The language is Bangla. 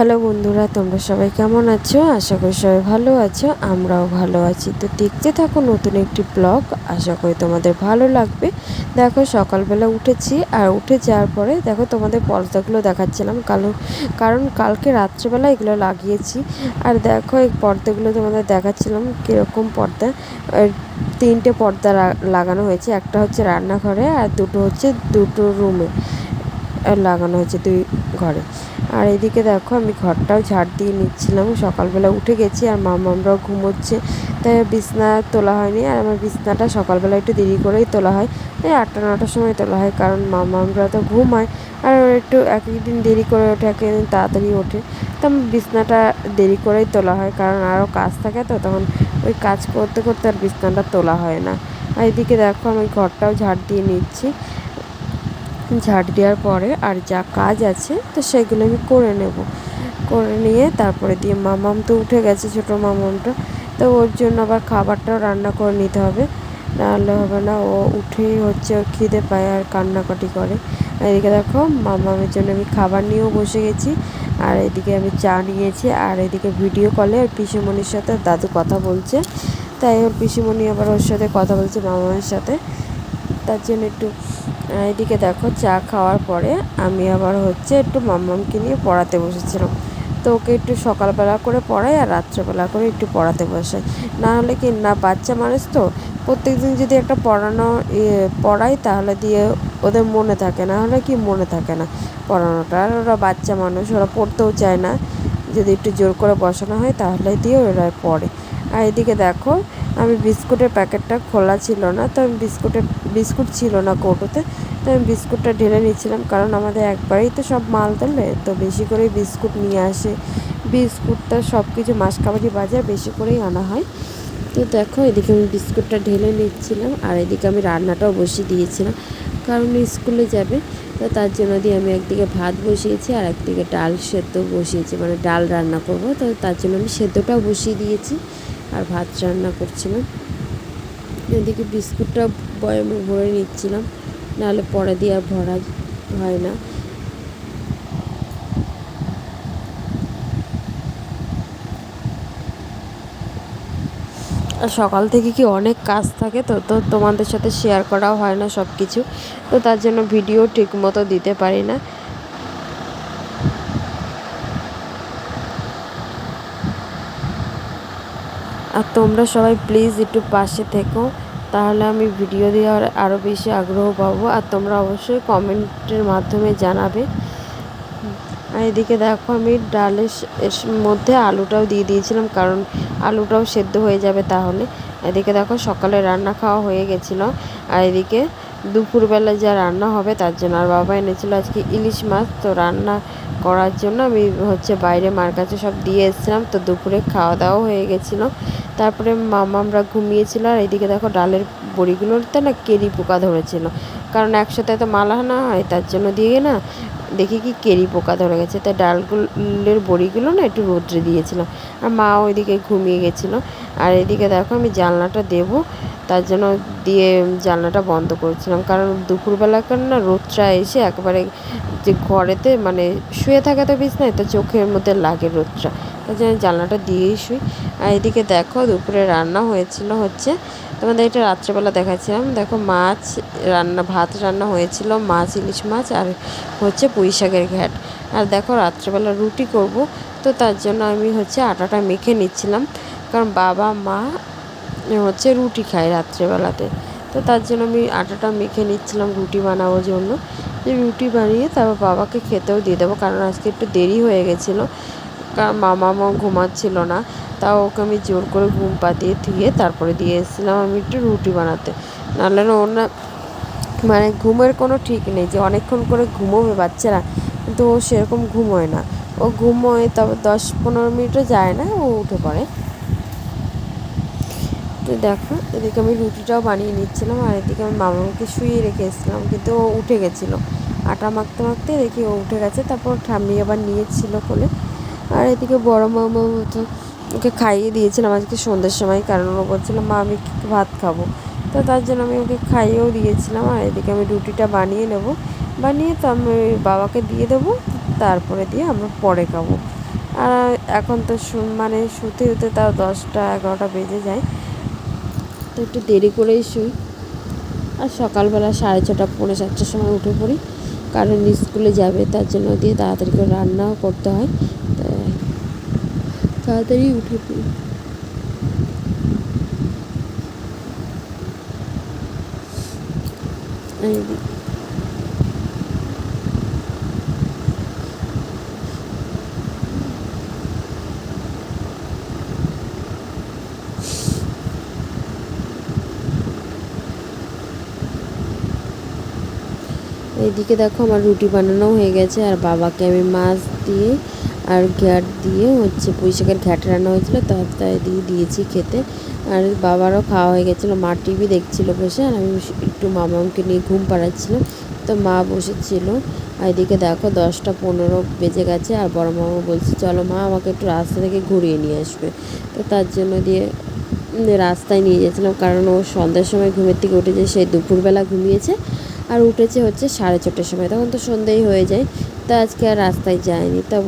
হ্যালো বন্ধুরা, তোমরা সবাই কেমন আছো? আশা করি সবাই ভালো আছো, আমরাও ভালো আছি। তো দেখতে থাকো নতুন একটি ব্লগ, আশা করি তোমাদের ভালো লাগবে। দেখো, সকালবেলা উঠেছি, আর উঠে যাওয়ার পরে দেখো তোমাদের পর্দাগুলো দেখাচ্ছিলাম। কালো কারণ কালকে রাত্রেবেলা এগুলো লাগিয়েছি। আর দেখো, এই পর্দাগুলো তোমাদের দেখাচ্ছিলাম কীরকম পর্দা। তিনটে পর্দা লাগানো হয়েছে। একটা হচ্ছে রান্নাঘরে, আর দুটো হচ্ছে দুটো রুমে লাগানো হয়েছে দুই ঘরে। আর এদিকে দেখো আমি ঘরটাও ঝাড় দিয়ে নিচ্ছিলাম। সকালবেলা উঠে গেছি আর মামামরাও ঘুমোচ্ছে। তাই বিছনা তোলা হয়নি আর আমার বিছনাটা সকালবেলা একটু দেরি করেই তোলা হয়। এই আটটা, নটার সময় তোলা হয় কারণ মামামরা তো ঘুমায় আর একটু এক একদিন দেরি করে ওঠে, এক একদিন তাড়াতাড়ি ওঠে। তো আমার বিছনাটা দেরি করেই তোলা হয় কারণ আরও কাজ থাকে তো, তখন ওই কাজ করতে করতে আর বিছনাটা তোলা হয় না। আর এদিকে দেখো আমি ঘরটাও ঝাড় দিয়ে নিচ্ছি। ঝাড় দেওয়ার পরে আর যা কাজ আছে, তো সেগুলো আমি করে নেব। করে নিয়ে তারপরে দিয়ে মামাম তো উঠে গেছে, ছোটো মামামটা তো ওর জন্য আবার খাবারটাও রান্না করে নিতে হবে। নাহলে হবে না, ও উঠেই হচ্ছে ওর খিদে পায় আর কান্নাকাটি করে। এদিকে দেখো, মামামের জন্য আমি খাবার নিয়েও বসে গেছি, আর এদিকে আমি চা নিয়েছি, আর এদিকে ভিডিও কলে ওর পিসিমণির সাথে দাদু কথা বলছে। তাই ওর পিসিমণি আবার ওর সাথে কথা বলছে মামামের সাথে। তার জন্য একটু এদিকে দেখো চা খাওয়ার পরে আমি আবার হচ্ছে একটু মাম্মামকে নিয়ে পড়াতে বসেছিলাম। তো ওকে একটু সকালবেলা করে পড়াই আর রাত্রেবেলা করে একটু পড়াতে বসাই। না হলে কি না, বাচ্চা মানুষ তো প্রত্যেক দিন যদি একটা পড়ানো পড়াই তাহলে দিয়ে ওদের মনে থাকে, না হলে কি মনে থাকে না পড়ানোটা। আর ওরা বাচ্চা মানুষ, ওরা পড়তেও চায় না। যদি একটু জোর করে বসানো হয় তাহলে দিয়ে ওরা পড়ে। আর এদিকে দেখো আমি বিস্কুটের প্যাকেটটা খোলা ছিল না, তো আমি বিস্কুটের, বিস্কুট ছিল না কৌটোতে, তো আমি বিস্কুটটা ঢেলে নিচ্ছিলাম কারণ আমাদের একবারেই তো সব মাল তোলে, তো বেশি করে বিস্কুট নিয়ে আসে। বিস্কুটটা সব কিছু মাসকাবারি বাজার বেশি করেই আনা হয়। তো দেখো, এদিকে আমি বিস্কুটটা ঢেলে নিচ্ছিলাম আর এদিকে আমি রান্নাটাও বসিয়ে দিয়েছিলাম। কারণ স্কুলে যাবে, তো তার জন্য দিয়ে আমি একদিকে ভাত বসিয়েছি আর একদিকে ডাল সেদ্ধ বসিয়েছি মানে ডাল রান্না করব, তো তার জন্য আমি সেদ্ধটাও বসিয়ে দিয়েছি। আর ভাত রান্না করছিলাম। এদিকে বিস্কুটটা বয়ামে ভরে নিচ্ছিলাম, নাহলে পরে দিয়ে আর ভরা হয় না। আর সকাল থেকে কি অনেক কাজ থাকে তো তো তোমাদের সাথে শেয়ার করাও হয় না সব কিছু তো তার জন্য ভিডিও ঠিক মতো দিতে পারি না। আর তোমরা সবাই প্লিজ একটু পাশে থেকো, তাহলে আমি ভিডিও দেওয়ার আরও বেশি আগ্রহ পাবো। আর তোমরা অবশ্যই কমেন্টের মাধ্যমে জানাবে। আর এদিকে দেখো, আমি ডালের মধ্যে আলুটাও দিয়ে দিয়েছিলাম, কারণ আলুটাও সেদ্ধ হয়ে যাবে তাহলে। এদিকে দেখো, সকালে রান্না খাওয়া হয়ে গেছিল। আর এদিকে দুপুরবেলা যা রান্না হবে, তার জন্য আর বাবা এনেছিল আজকে ইলিশ মাছ। তো রান্না করার জন্য আমি হচ্ছে বাইরে মার কাছে সব দিয়ে এসেছিলাম। তো দুপুরে খাওয়া দাওয়া হয়ে গেছিল। তারপরে মামা আমরা ঘুমিয়েছিল। আর এদিকে দেখো ডালের বড়িগুলোতে না কেরি পোকা ধরেছিল। কারণ একসাথে তো মালাহানা হয়, তার জন্য দিয়ে না দেখি কি কেরি পোকা ধরে গেছে। তাই ডালগুলোর বড়িগুলো না একটু রোদ্রে দিয়েছিলাম আর মা ওইদিকে ঘুমিয়ে গেছিল। আর এদিকে দেখো আমি জানলাটা দেবো। তার জন্য দিয়ে জানলাটা বন্ধ করেছিলাম। কারণ দুপুরবেলা দুপুরবেলাকার না রোদটা এসে একবারে যে ঘরেতে মানে শুয়ে থাকে তো বেশ বিছনায়, তো চোখের মধ্যে লাগে রোদটা। তার জন্য জানলাটা দিয়েই শুই। আর এদিকে দেখো দুপুরে রান্না হয়েছিল হচ্ছে তোমাদের এটা রাত্রেবেলা দেখাচ্ছিলাম দেখো মাছ রান্না, ভাত রান্না হয়েছিল, মাছ, ইলিশ মাছ আর হচ্ছে পুঁই শাকের ঘ্যাট। আর দেখো রাত্রেবেলা রুটি করব, তো তার জন্য আমি হচ্ছে আটাটা মেখে নিচ্ছিলাম। কারণ বাবা, মা হচ্ছে রুটি খায় রাত্রেবেলাতে। তো তার জন্য আমি আটাটা মেখে নিচ্ছিলাম রুটি বানানোর জন্য। রুটি বানিয়ে তারপর বাবাকে খেতেও দিয়ে দেবো, কারণ আজকে একটু দেরি হয়ে গেছিল। কারণ মামা মা ঘুমাচ্ছিল না। তাও ওকে আমি জোর করে ঘুম পাতিয়ে ধুয়ে তারপরে দিয়ে এসেছিলাম আমি একটু রুটি বানাতে। নাহলে ওর না মানে ঘুমের কোনো ঠিক নেই যে অনেকক্ষণ করে ঘুমোবে বাচ্চারা, কিন্তু ও সেরকম ঘুমোয় না। ও ঘুমোয় তবে দশ পনেরো মিনিটও যায় না, ও উঠে পড়ে। তো দেখো, এদিকে আমি রুটিটাও বানিয়ে নিচ্ছিলাম আর এদিকে আমি মামাকে শুয়ে রেখে এসেছিলাম, কিন্তু ও উঠে গেছিল। আটা মাখতে মাখতে দেখি ও উঠে গেছে, তারপর ঠাম্মি আবার নিয়েছিল কোলে। আর এদিকে বড় মামা মতো ওকে খাইয়ে দিয়েছিলাম আজকে সন্ধ্যের সময়, কারণ ও বলছিলো, মা, আমি ভাত খাব। তো তার জন্য আমি ওকে খাইয়েও দিয়েছিলাম, আর এদিকে আমি রুটিটা বানিয়ে নেব। বানিয়ে তো আমি বাবাকে দিয়ে দেবো, তারপরে দিয়ে আমরা পরে খাব। আর এখন তো মানে শুতে শুতে তাও দশটা, এগারোটা বেজে যায়। তো একটু দেরি করেই শুই। আর সকালবেলা সাড়ে ছটা, পৌনে সাতটার সময় উঠে পড়ি, কারণ স্কুলে যাবে, তার জন্য দিয়ে তাড়াতাড়ি করে রান্নাও করতে হয়। তাড়াতাড়ি উঠে পড়ি। এই এইদিকে দেখো আমার রুটি বানানো হয়ে গেছে, আর বাবাকে আমি মাছ দিয়ে আর ঘ্যাট দিয়ে হচ্ছে পুঁই শাকের ঘ্যাট রান্না হয়েছিলো, তার তাই দিয়ে দিয়েছি খেতে। আর বাবারও খাওয়া হয়ে গেছিল, মা টিভি দেখছিল বসে, আর আমি একটু মামাকে নিয়ে ঘুম পাড়াচ্ছিলাম। তো মা বসেছিল, আর এদিকে দেখো দশটা পনেরো বেজে গেছে, আর বড় মামা বলছে, চলো মা, আমাকে একটু রাস্তা থেকে ঘুরিয়ে নিয়ে আসবে। তো তার জন্য দিয়ে রাস্তায় নিয়ে যাচ্ছিলাম কারণ ও সন্ধ্যার সময় ঘুমের থেকে উঠেছে সেই দুপুরবেলা ঘুমিয়েছে। আর উঠেছে হচ্ছে সাড়ে ছটার সময়, তখন তো সন্ধ্যেই হয়ে যায়, তো আজকে আর রাস্তায় যায়নি, তা